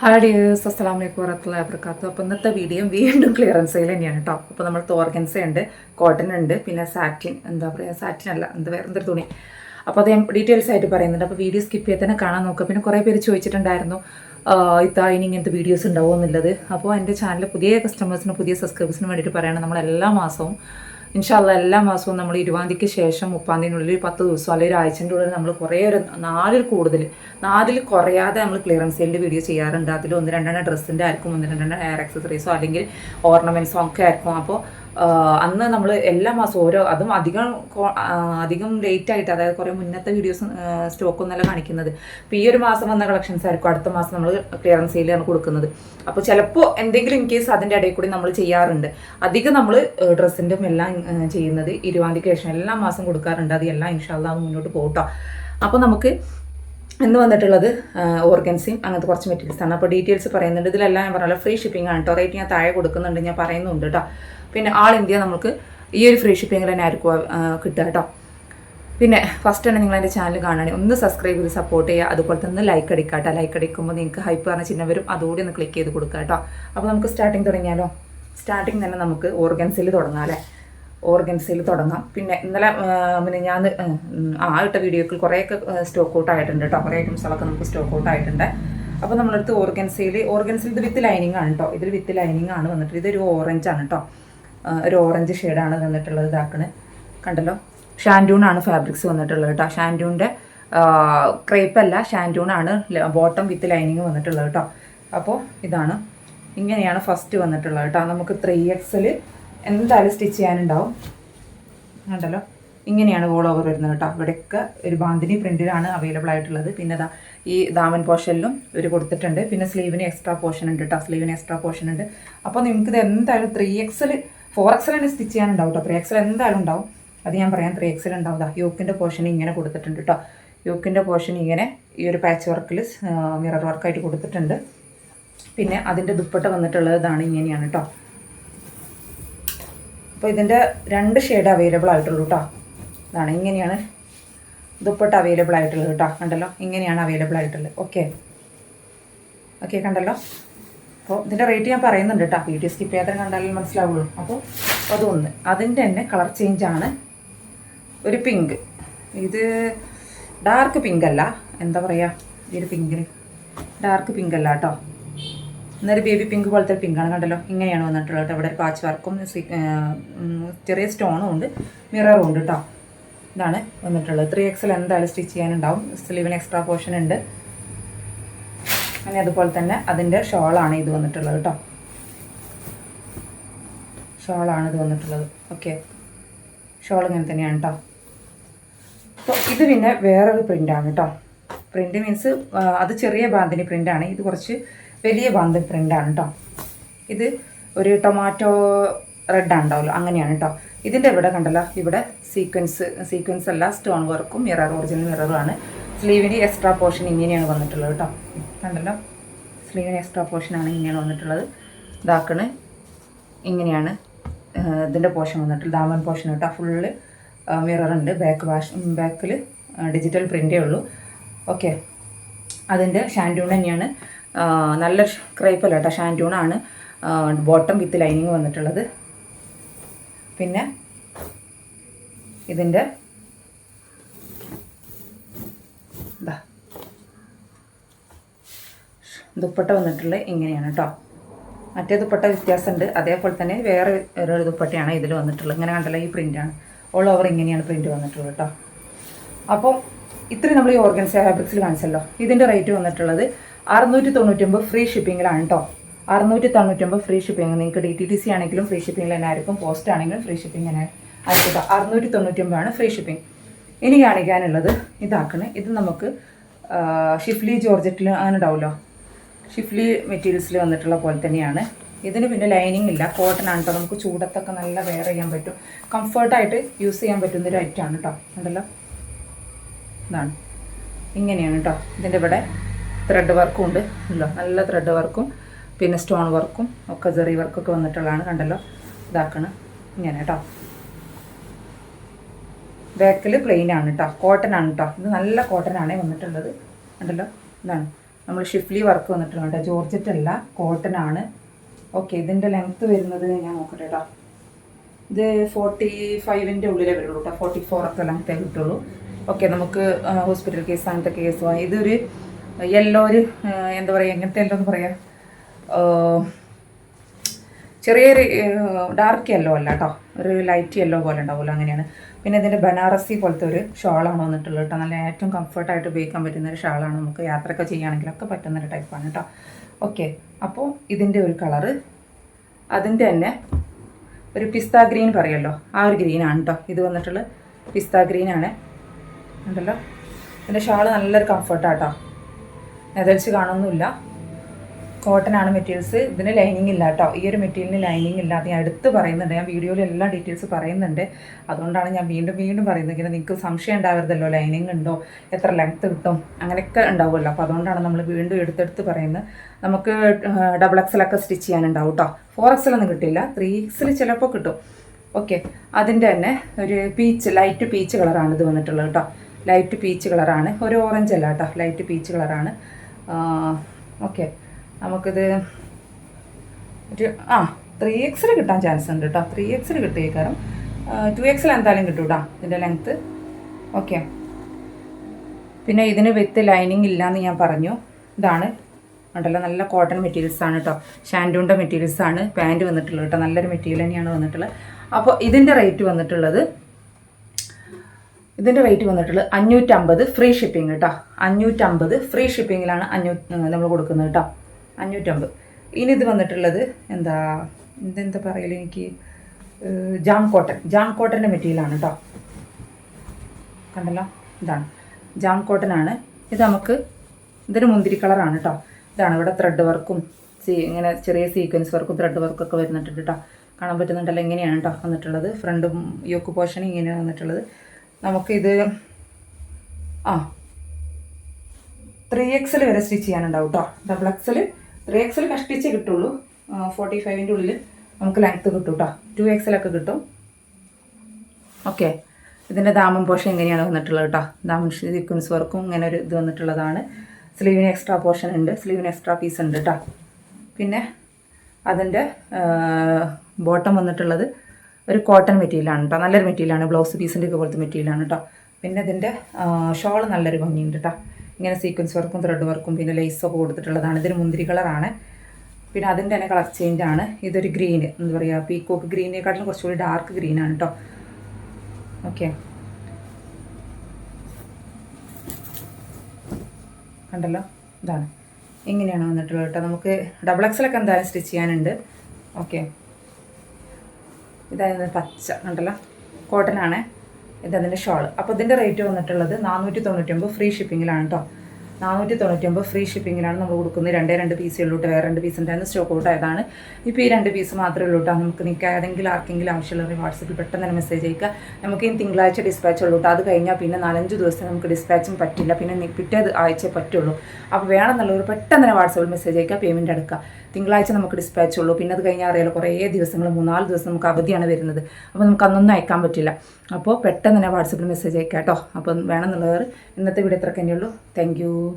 Hi dears അസ്സാം വലൈക്കും വറഹത്തുള്ള വാബർക്കാത്തു അപ്പോൾ ഇന്നത്തെ വീഡിയോ വീണ്ടും ക്ലിയറൻസ് സെയിൽ തന്നെയാണ് കേട്ടോ അപ്പോൾ നമ്മൾ തോർഗൻസ ഉണ്ട് കോട്ടൺ ഉണ്ട് പിന്നെ സാറ്റിൻ എന്താ പറയുക സാറ്റിൻ അല്ല എന്താ വേറെ എന്തൊരു തുണി. അപ്പോൾ അത് ഞാൻ ഡീറ്റെയിൽസ് ആയിട്ട് പറയുന്നുണ്ട്. അപ്പോൾ വീഡിയോ സ്കിപ്പ് ചെയ്ത് തന്നെ കാണാൻ നോക്കുക പിന്നെ കുറേ പേര് ചോദിച്ചിട്ടുണ്ടായിരുന്നു ഇത്താ ഇനി ഇങ്ങനത്തെ വീഡിയോസ് ഉണ്ടാവുമെന്നുള്ളത് അപ്പോൾ എന്റെ ചാനൽ പുതിയ കസ്റ്റമേഴ്സിനും പുതിയ സബ്സ്ക്രൈബേഴ്സിനും വേണ്ടിയിട്ട് പറയുകയാണ് നമ്മൾ എല്ലാ മാസവും ഇൻഷാല്ല എല്ലാ മാസവും നമ്മൾ ഇരുപതാം ശേഷം മുപ്പാം തീയതിനുള്ളിൽ പത്ത് ദിവസം അല്ലെങ്കിൽ ഒരു ആഴ്ചന്റെ ഉള്ളിൽ നമ്മൾ കുറേ ഒരു നാലിൽ കൂടുതൽ നാലിൽ കുറയാതെ നമ്മൾ ക്ലിയറൻസ് സെയിലിന്റെ വീഡിയോ ചെയ്യാറുണ്ട്. അതിൽ ഒന്ന് രണ്ടെണ്ണം ഡ്രസ്സിന്റെ ആയിരിക്കും ഒന്ന് രണ്ടെണ്ണം ഹെയർ ആക്സസറീസോ അല്ലെങ്കിൽ ഓർണമെന്റ്സോ ഒക്കെ ആയിരിക്കും അപ്പോൾ അന്ന് നമ്മൾ എല്ലാ മാസവും ഓരോ അതും അധികം അധികം ലേറ്റ് ആയിട്ട് അതായത് കുറേ മുന്നത്തെ വീഡിയോസ് സ്റ്റോക്ക് ഒന്നല്ല കാണിക്കുന്നത്. അപ്പോൾ ഈ ഒരു മാസം വന്ന കളക്ഷൻസ് ആയിരിക്കും അടുത്ത മാസം നമ്മൾ ക്ലിയറൻസ് സെയിലാണ് കൊടുക്കുന്നത്. അപ്പോൾ ചിലപ്പോൾ എന്തെങ്കിലും ഇൻ കേസ് അതിന്റെ ഇടയിൽ കൂടി നമ്മൾ ചെയ്യാറുണ്ട്. അധികം നമ്മൾ ഡ്രസ്സിന്റെ എല്ലാം ചെയ്യുന്നത് ഇരുപതാം തീയതിക്ക് ശേഷം എല്ലാ മാസം കൊടുക്കാറുണ്ട്. അത് എല്ലാം ഇൻഷാല്ല മുന്നോട്ട് പോകട്ടോ. അപ്പോൾ നമുക്ക് എന്ന് വന്നിട്ടുള്ളത് ഓർഗൻസിയും അങ്ങനത്തെ കുറച്ച് മെറ്റീരിയൽസ് ആണ്. അപ്പോൾ ഡീറ്റെയിൽസ് പറയുന്നുണ്ട്. ഇതിലെല്ലാം ഞാൻ പറഞ്ഞല്ലോ ഫ്രീ ഷിപ്പിംഗ് ആണ് കേട്ടോ റേറ്റ് ഞാൻ താഴെ കൊടുക്കുന്നുണ്ട് ഞാൻ പറയുന്നുണ്ട് കേട്ടോ പിന്നെ ആൾ ഇന്ത്യ നമുക്ക് ഈ ഒരു ഫ്രീ ഷിപ്പിംഗിൽ തന്നെ ആയിരിക്കും കിട്ടുക കേട്ടോ. പിന്നെ ഫസ്റ്റ് തന്നെ നിങ്ങൾ എന്റെ ചാനൽ കാണുകയാണെങ്കിൽ ഒന്ന് സബ്സ്ക്രൈബ് ചെയ്ത് സപ്പോർട്ട് ചെയ്യുക. അതുപോലെ തന്നെ ലൈക്ക് അടിക്കുക കേട്ടോ. ലൈക്ക് അടിക്കുമ്പോൾ നിങ്ങൾക്ക് ഹൈപ്പ് പറഞ്ഞ ചിഹ്നം വരും. അതുകൂടി ഒന്ന് ക്ലിക്ക് ചെയ്ത് കൊടുക്കുക കേട്ടോ. അപ്പോൾ നമുക്ക് സ്റ്റാർട്ടിങ് തുടങ്ങിയാലോ? സ്റ്റാർട്ടിങ് തന്നെ നമുക്ക് ഓർഗൻസിൽ തുടങ്ങാം അല്ലേ? ഓർഗൻസിൽ തുടങ്ങാം. പിന്നെ ഇന്നലെ പിന്നെ ഞാൻ ആ ഇട്ട വീഡിയോക്ക് കുറേയൊക്കെ സ്റ്റോക്ക് ഔട്ട് ആയിട്ടുണ്ട് കേട്ടോ. കുറേ ഐറ്റംസുകളൊക്കെ നമുക്ക് സ്റ്റോക്ക് ഔട്ട് ആയിട്ടുണ്ട്. അപ്പോൾ നമ്മളടുത്ത് ഓർഗൻസിൽ ഓർഗൻസിൽ ഇത് വിത്ത് ലൈനിങ് ആണ് കേട്ടോ. ഇതിൽ വിത്ത് ലൈനിങ് ആണ് വന്നിട്ട്. ഇതൊരു ഓറഞ്ച് ആണ് കേട്ടോ. ഒരു ഓറഞ്ച് ഷെയ്ഡാണ് തന്നിട്ടുള്ളത് ഇതാക്കണ്. കണ്ടല്ലോ? ഷാൻഡൂൺ ആണ് ഫാബ്രിക്സ് വന്നിട്ടുള്ളത് കേട്ടോ. ഷാൻഡൂണിന്റെ ക്രേപ്പ് അല്ല ഷാൻഡൂൺ ആണ് ബോട്ടം വിത്ത് ലൈനിങ് വന്നിട്ടുള്ളത് കേട്ടോ. അപ്പോൾ ഇതാണ്. ഇങ്ങനെയാണ് ഫസ്റ്റ് വന്നിട്ടുള്ളത് കേട്ടോ. നമുക്ക് ത്രീ എക്സിൽ എന്തായാലും സ്റ്റിച്ച് ചെയ്യാനുണ്ടാവും. കണ്ടല്ലോ? ഇങ്ങനെയാണ് ഓൾ ഓവർ വരുന്നത് കേട്ടോ. ഇവിടെയൊക്കെ ഒരു ബാന്തിനി പ്രിന്റിലാണ് അവൈലബിൾ ആയിട്ടുള്ളത്. പിന്നെ ഇതാ ഈ ദാമൻ പോർഷനിലും ഒരു കൊടുത്തിട്ടുണ്ട്. പിന്നെ സ്ലീവിന് എക്സ്ട്രാ പോർഷൻ ഉണ്ട് കേട്ടോ. സ്ലീവിന് എക്സ്ട്രാ പോർഷൻ ഉണ്ട്. അപ്പോൾ നിങ്ങൾക്ക് ഇത് എന്തായാലും ത്രീ എക്സൽ ഫോർ എക്സൽ തന്നെ സ്റ്റിച്ച് ചെയ്യാനുണ്ടാവും കേട്ടോ ത്രീ എക്സൽ എന്തായാലും ഉണ്ടാവും. അത് ഞാൻ പറയാം. ത്രീ എക്സൽ ഉണ്ടാവും യോക്കിന്റെ പോർഷൻ ഇങ്ങനെ കൊടുത്തിട്ടുണ്ട് കേട്ടോ യോക്കിന്റെ പോർഷൻ ഇങ്ങനെ ഈ ഒരു പാച്ച് വർക്കിൽ മിറർ വർക്കായിട്ട് കൊടുത്തിട്ടുണ്ട്. പിന്നെ അതിന്റെ ദുപ്പട്ട വന്നിട്ടുള്ളത് ഇതാണ് ഇങ്ങനെയാണ് കേട്ടോ അപ്പോൾ ഇതിന്റെ രണ്ട് ഷെയ്ഡ് അവൈലബിൾ ആയിട്ടുള്ളൂ കേട്ടോ ഇതാണ് ഇങ്ങനെയാണ് ദുപ്പട്ട അവൈലബിൾ ആയിട്ടുള്ളത് കേട്ടോ കണ്ടല്ലോ? ഇങ്ങനെയാണ് അവൈലബിൾ ആയിട്ടുള്ളത്. ഓക്കെ ഓക്കെ കണ്ടല്ലോ? അപ്പോൾ ഇതിന്റെ റേറ്റ് ഞാൻ പറയുന്നുണ്ട് കേട്ടോ വീഡിയോ സ്കിപ്പ് ചെയ്യാതെ കണ്ടാലേ മനസ്സിലാവുള്ളൂ. അപ്പോൾ അതൊന്ന്. അതിന്റെ തന്നെ കളർ ചേഞ്ച് ആണ് ഒരു പിങ്ക് ഇത് ഡാർക്ക് പിങ്ക് അല്ല. എന്താ പറയുക ഈ ഒരു പിങ്കിന് ഡാർക്ക് പിങ്ക് അല്ല കേട്ടോ എന്നൊരു ബേബി പിങ്ക് പോലത്തെ പിങ്കാണ് കണ്ടല്ലോ. ഇങ്ങനെയാണ് വന്നിട്ടുള്ളത് കേട്ടോ ഇവിടെ ഒരു പാച്ച് വർക്കും ചെറിയ സ്റ്റോണും ഉണ്ട്. മിററും ഉണ്ട് കേട്ടോ ഇതാണ് വന്നിട്ടുള്ളത്. ത്രീ എക്സൽ എന്തായാലും സ്റ്റിച്ച് ചെയ്യാനുണ്ടാവും. സ്ലീവിന് എക്സ്ട്രാ പോർഷൻ ഉണ്ട്. അങ്ങനെ അതുപോലെ തന്നെ അതിന്റെ ഷോളാണ് ഇത് വന്നിട്ടുള്ളത് കേട്ടോ ഷോളാണ് ഇത് വന്നിട്ടുള്ളത്. ഓക്കെ. ഷോൾ ഇങ്ങനെ തന്നെയാണ് കേട്ടോ അപ്പോൾ ഇത് പിന്നെ വേറൊരു പ്രിന്റാണ് കേട്ടോ പ്രിന്റ് മീൻസ് അത് ചെറിയ ബാന്തിന് പ്രിന്റാണ് ഇത് കുറച്ച് വലിയ ബാന്തി പ്രിന്റാണ് കേട്ടോ ഇത് ഒരു ടൊമാറ്റോ റെഡ് ഉണ്ടാവുമല്ലോ അങ്ങനെയാണ് കേട്ടോ ഇതിന്റെ ഇവിടെ കണ്ടല്ലോ ഇവിടെ സീക്വൻസ് സീക്വൻസ് അല്ല സ്റ്റോൺ വർക്കും മിറർ ഒറിജിനൽ മിററുമാണ് സ്ലീവിന് എക്സ്ട്രാ പോർഷൻ ഇങ്ങനെയാണ് വന്നിട്ടുള്ളത് കേട്ടോ കണ്ടല്ലോ? സ്ലീവിന് എക്സ്ട്രാ പോർഷനാണ് ഇങ്ങനെയാണ് വന്നിട്ടുള്ളത്. ഇതാക്കണ്. ഇങ്ങനെയാണ് ഇതിന്റെ പോർഷൻ വന്നിട്ടുള്ളത്. ദാമൻ പോർഷൻ കേട്ടോ ഫുള്ള് മിററുണ്ട് ബാക്ക് വാഷ് ബാക്കിൽ ഡിജിറ്റൽ പ്രിന്റേ ഉള്ളൂ. ഓക്കെ അതിന്റെ ഷാൻഡൂൺ തന്നെയാണ്. നല്ല ക്രൈപ്പല്ല കേട്ടോ ഷാൻഡൂണാണ് ബോട്ടം വിത്ത് ലൈനിങ് വന്നിട്ടുള്ളത്. പിന്നെ ഇതിന്റെ ഇതാ ദുപ്പട്ട വന്നിട്ടുള്ളത് ഇങ്ങനെയാണ് കേട്ടോ മറ്റേ ദുപ്പട്ട വ്യത്യാസമുണ്ട്. അതേപോലെ തന്നെ വേറെ ഒരു ദുപ്പട്ടയാണ് ഇതിൽ വന്നിട്ടുള്ളത്. ഇങ്ങനെ കണ്ടല്ലോ ഈ പ്രിന്റാണ് ഓൾ ഓവർ ഇങ്ങനെയാണ് പ്രിന്റ് വന്നിട്ടുള്ളത് കേട്ടോ അപ്പോൾ ഇത്രയും നമ്മൾ ഈ ഓർഗൻസ ഫാബ്രിക്സിൽ കാണിച്ചല്ലോ. ഇതിന്റെ റേറ്റ് വന്നിട്ടുള്ളത് അറുന്നൂറ്റി തൊണ്ണൂറ്റൊമ്പത് ഫ്രീ ഷിപ്പിങ്ങിലാണ് കേട്ടോ അറുന്നൂറ്റി തൊണ്ണൂറ്റൊമ്പത് ഫ്രീ ഷിപ്പിംഗ് നിങ്ങൾക്ക് ഡി ടി ടി സി ആണെങ്കിലും ഫ്രീ ഷിപ്പിംഗിൽ തന്നെ ആയിരിക്കും. പോസ്റ്റ് ആണെങ്കിലും ഫ്രീ ഷിപ്പിംഗ് തന്നെ ആയിരിക്കും അറുന്നൂറ്റി തൊണ്ണൂറ്റൊമ്പതാണ് ഫ്രീ ഷിപ്പിംഗ് ഇനി കാണിക്കാനുള്ളത് ഇതാക്കണേ. ഇത് നമുക്ക് ഷിഫ്ലി ജോർജറ്റിൽ അങ്ങനെ ഉണ്ടാവുമല്ലോ ഷിഫ്ലി മെറ്റീരിയൽസിൽ വന്നിട്ടുള്ള പോലെ തന്നെയാണ്. ഇതിന് പിന്നെ ലൈനിങ് ഇല്ല. കോട്ടൺ ആണ് കേട്ടോ നമുക്ക് ചൂടത്തൊക്കെ നല്ല വെയർ ചെയ്യാൻ പറ്റും. കംഫർട്ടായിട്ട് യൂസ് ചെയ്യാൻ പറ്റുന്ന ഒരു ഐറ്റമാണ് കേട്ടോ ഉണ്ടല്ലോ? ഇതാണ്. ഇങ്ങനെയാണ് കേട്ടോ ഇതിന്റെ ഇവിടെ ത്രെഡ് വർക്കും ഉണ്ട്. ഉണ്ടല്ലോ? നല്ല ത്രെഡ് വർക്കും പിന്നെ സ്റ്റോൺ വർക്കും ഒക്കെ ജെറി വർക്കൊക്കെ വന്നിട്ടുള്ളതാണ് കണ്ടല്ലോ? ഇതാക്കണം. ഇങ്ങനെ കേട്ടോ ബാക്കിൽ പ്ലെയിൻ ആണ് കേട്ടോ കോട്ടൺ ആണ് കേട്ടോ ഇത് നല്ല കോട്ടൺ ആണേ വന്നിട്ടുള്ളത്. ഉണ്ടല്ലോ ഇതാണ്. നമ്മൾ ഷിഫ്ലി വർക്ക് വന്നിട്ടുണ്ട് ജോർജറ്റ് അല്ല കോട്ടൺ ആണ്. ഓക്കെ ഇതിന്റെ ലെങ്ത്ത് വരുന്നത് ഞാൻ നോക്കട്ടെ കേട്ടോ ഇത് ഫോർട്ടി ഫൈവിന്റെ ഉള്ളിലേ വരുള്ളൂ കേട്ടോ ഫോർട്ടി ഫോർ ഒക്കെ ലെങ്ത്തേ കിട്ടുള്ളൂ. ഓക്കെ നമുക്ക് ഹോസ്പിറ്റൽ കേസ് അങ്ങനത്തെ കേസ് ഇതൊരു യെല്ലോ ഒരു എന്താ പറയുക എങ്ങനത്തെ യെല്ലോ എന്ന് പറയാം? ചെറിയൊരു ഡാർക്ക് യെല്ലോ അല്ല കേട്ടോ ഒരു ലൈറ്റ് യെല്ലോ പോലെ ഉണ്ടാവുമല്ലോ അങ്ങനെയാണ്. പിന്നെ ഇതിന്റെ ബനാറസി പോലത്തെ ഒരു ഷാളാണ് വന്നിട്ടുള്ളത് കേട്ടോ. നല്ല ഏറ്റവും കംഫർട്ടായിട്ട് ഉപയോഗിക്കാൻ പറ്റുന്ന ഒരു ഷാളാണ് നമുക്ക് യാത്രയൊക്കെ ചെയ്യുകയാണെങ്കിലൊക്കെ പറ്റുന്ന ഒരു ടൈപ്പാണ് കേട്ടോ. ഓക്കെ അപ്പോൾ ഇതിന്റെ ഒരു കളറ് അതിന്റെ തന്നെ ഒരു പിസ്ത ഗ്രീൻ പറയുമല്ലോ ആ ഒരു ഗ്രീനാണ് കേട്ടോ. ഇത് വന്നിട്ടുള്ള പിസ്ത ഗ്രീനാണ് ഉണ്ടല്ലോ? ഇതിന്റെ ഷാൾ നല്ലൊരു കംഫർട്ടാട്ടോ നെതൽസ് കാണുന്നില്ല കോട്ടൺ ആണ് മെറ്റീരിയൽസ് ഇതിന് ലൈനിങ് ഇല്ല കേട്ടോ. ഈ ഒരു മെറ്റീരിയലിന് ലൈനിങ് ഇല്ല. അത് ഞാൻ എടുത്ത് പറയുന്നുണ്ട്. ഞാൻ വീഡിയോയിൽ എല്ലാ ഡീറ്റെയിൽസ് പറയുന്നുണ്ട്. അതുകൊണ്ടാണ് ഞാൻ വീണ്ടും വീണ്ടും പറയുന്നത്. ഇങ്ങനെ നിങ്ങൾക്ക് സംശയം ഉണ്ടാവരുതല്ലോ. ലൈനിങ് ഉണ്ടോ? എത്ര ലെങ്ത്ത് കിട്ടും? അങ്ങനെയൊക്കെ ഉണ്ടാവുമല്ലോ. അപ്പോൾ അതുകൊണ്ടാണ് നമ്മൾ വീണ്ടും എടുത്തെടുത്ത് പറയുന്നത്. നമുക്ക് ഡബിൾ എക്സലൊക്കെ സ്റ്റിച്ച് ചെയ്യാനുണ്ടാവും കേട്ടോ ഫോർ എക്സലൊന്നും കിട്ടില്ല ത്രീ എക്സിൽ ചിലപ്പോൾ കിട്ടും. ഓക്കെ അതിന്റെ തന്നെ ഒരു പീച്ച് ലൈറ്റ് പീച്ച് കളറാണ് ഇത് വന്നിട്ടുള്ളത് കേട്ടോ ലൈറ്റ് പീച്ച് കളറാണ് ഒരു ഓറഞ്ച് അല്ല കേട്ടോ ലൈറ്റ് പീച്ച് കളറാണ് ഓക്കെ നമുക്കിത് ഒരു ആ ത്രീ എക്സിൽ കിട്ടാൻ ചാൻസ് ഉണ്ട് കേട്ടോ ത്രീ എക്സിൽ കിട്ടിയേ കാരണം ടു എക്സിൽ എന്തായാലും കിട്ടും കേട്ടോ ഇതിന്റെ ലെങ്ത്ത് ഓക്കെ പിന്നെ ഇതിന് വിത്ത് ലൈനിങ് ഇല്ലയെന്ന് ഞാൻ പറഞ്ഞു. ഇതാണ്. ഉണ്ടല്ലോ നല്ല കോട്ടൺ മെറ്റീരിയൽസ് ആണ് കേട്ടോ ഷാൻഡൂണ്ട മെറ്റീരിയൽസ് ആണ് പാന്റ് വന്നിട്ടുള്ളത് കേട്ടോ നല്ലൊരു മെറ്റീരിയൽ തന്നെയാണ് വന്നിട്ടുള്ളത്. അപ്പോൾ ഇതിന്റെ റേറ്റ് വന്നിട്ടുള്ളത് ഇതിന്റെ റേറ്റ് വന്നിട്ടുള്ളത് അഞ്ഞൂറ്റമ്പത് ഫ്രീ ഷിപ്പിംഗ് കേട്ടോ അഞ്ഞൂറ്റമ്പത് ഫ്രീ ഷിപ്പിങ്ങിലാണ് അഞ്ഞൂ നമ്മൾ കൊടുക്കുന്നത് കേട്ടോ അഞ്ഞൂറ്റമ്പത്. ഇനി ഇത് വന്നിട്ടുള്ളത് എന്താ ഇതെന്താ പറയൽ എനിക്ക്? ജാം കോട്ടൺ ജാം കോട്ടന്റെ മെറ്റീരിയലാണ് കേട്ടോ കണ്ടല്ലോ? ഇതാണ്. ജാം കോട്ടനാണ് ഇത് നമുക്ക് ഇതൊരു മുന്തിരി കളറാണ് കേട്ടോ ഇതാണ് ഇവിടെ ത്രെഡ് വർക്കും സീ ഇങ്ങനെ ചെറിയ സീക്വൻസ് വർക്കും ത്രെഡ് വർക്കൊക്കെ വരുന്നുണ്ട് കേട്ടോ കാണാൻ പറ്റുന്നുണ്ടല്ലോ? എങ്ങനെയാണ് കേട്ടോ വന്നിട്ടുള്ളത്. ഫ്രണ്ടും യോക്ക് പോർഷൻ ഇങ്ങനെയാണ് വന്നിട്ടുള്ളത്. നമുക്കിത് ആ ത്രീ എക്സിൽ വരെ സ്റ്റിച്ച് ചെയ്യാനുണ്ടാവും കേട്ടോ ഡബിൾ എക്സിൽ ത്രീ എക്സിൽ കഷ്ടിച്ചേ കിട്ടുള്ളൂ. ഫോർട്ടി ഫൈവിന്റെ ഉള്ളിൽ നമുക്ക് ലെങ്ത്ത് കിട്ടും കേട്ടോ ടു എക്സിലൊക്കെ കിട്ടും. ഓക്കെ ഇതിന്റെ ദാമം പോർഷൻ എങ്ങനെയാണ് വന്നിട്ടുള്ളത് കേട്ടോ ദാമം സീക്വൻസ് വർക്കും ഇങ്ങനെ ഒരു ഇത് വന്നിട്ടുള്ളതാണ്. സ്ലീവിന് എക്സ്ട്രാ പോർഷൻ ഉണ്ട്. സ്ലീവിന് എക്സ്ട്രാ പീസ് ഉണ്ട് കേട്ടോ പിന്നെ അതിന്റെ ബോട്ടം വന്നിട്ടുള്ളത് ഒരു കോട്ടൺ മെറ്റീരിയലാണ് കേട്ടോ നല്ലൊരു മെറ്റീരിയലാണ് ബ്ലൗസ് പീസിന്റെ ഒക്കെ പോലത്തെ മെറ്റീരിയലാണ് കേട്ടോ പിന്നെ ഇതിന്റെ ഷോൾ നല്ലൊരു ഭംഗിയുണ്ട് കേട്ടോ ഇങ്ങനെ സീക്വൻസ് വർക്കും ത്രെഡ് വർക്കും പിന്നെ ലേസൊക്കെ കൊടുത്തിട്ടുള്ളതാണ്. ഇതൊരു മുന്തിരി കളറാണ് പിന്നെ അതിന്റെ തന്നെ കളർ ചേഞ്ച് ആണ്. ഇതൊരു ഗ്രീൻ എന്താ പറയുക പീക്കോക്ക് ഗ്രീനേക്കാട്ടിലും കുറച്ചുകൂടി ഡാർക്ക് ഗ്രീൻ ആണ് കേട്ടോ ഓക്കെ കണ്ടല്ലോ? ഇതാണ്. ഇങ്ങനെയാണ് വന്നിട്ടുള്ളത് കേട്ടോ നമുക്ക് ഡബിൾ എക്സലൊക്കെ എന്തായാലും സ്റ്റിച്ച് ചെയ്യാനുണ്ട്. ഓക്കെ ഇതായിരുന്നു പച്ച കണ്ടല്ലോ? കോട്ടൺ ഇതതിന്റെ ഷോൾ. അപ്പോൾ ഇതിന്റെ റേറ്റ് വന്നിട്ടുള്ളത് നാനൂറ്റി തൊണ്ണൂറ്റി ഒമ്പത് ഫ്രീ ഷിപ്പിങ്ങിലാണ് കേട്ടോ നാനൂറ്റി തൊണ്ണൂറ്റൊമ്പത് ഫ്രീ ഷിപ്പിങ്ങിനാണ് നമ്മൾ കൊടുക്കുന്നത്. രണ്ടേ രണ്ട് പീസേ ഉള്ളൂ കേട്ടോ. വേറെ രണ്ട് പീസ് ഉണ്ടായിരുന്നു. സ്റ്റോക്ക് ഔട്ട് ആയതാണ്. ഇപ്പോൾ ഈ രണ്ട് പീസ് മാത്രമേ ഉള്ളൂ നമുക്ക് നിങ്ങൾക്ക് ഏതെങ്കിലും ആർക്കെങ്കിലും ആവശ്യമുള്ളവർ വാട്സപ്പിൽ പെട്ടെന്ന് തന്നെ മെസ്സേജ് അയക്കുക. നമുക്ക് ഈ തിങ്കളാഴ്ച ഡിസ്പാച്ച് ഉള്ളൂ അത് കഴിഞ്ഞാൽ പിന്നെ നാലഞ്ച് ദിവസം നമുക്ക് ഡിസ്പാച്ചും പറ്റില്ല. പിന്നെ പിറ്റേ ആഴ്ച പറ്റുള്ളൂ. അപ്പോൾ വേണമെന്നുള്ളവർ പെട്ടെന്ന് തന്നെ വാട്സപ്പിൽ മെസ്സേജ് അയക്കുക. പേയ്മെന്റ് എടുക്കുക. തിങ്കളാഴ്ച നമുക്ക് ഡിസ്പാച്ച് ഉള്ളൂ. പിന്നെ അത് കഴിഞ്ഞാൽ അറിയാലോ കുറേ ദിവസങ്ങൾ മൂന്നാൽ ദിവസം നമുക്ക് അവധിയാണ് വരുന്നത്. അപ്പോൾ നമുക്ക് അന്നൊന്നും അയക്കാൻ പറ്റില്ല. അപ്പോൾ പെട്ടെന്ന് തന്നെ വാട്സപ്പിൽ മെസ്സേജ് അയക്കാം കേട്ടോ. അപ്പം വേണമെന്നുള്ളവർ ഇന്നത്തെ വീഡിയോ ഇത്രയൊക്കെ തന്നെയുള്ളൂ. Thank you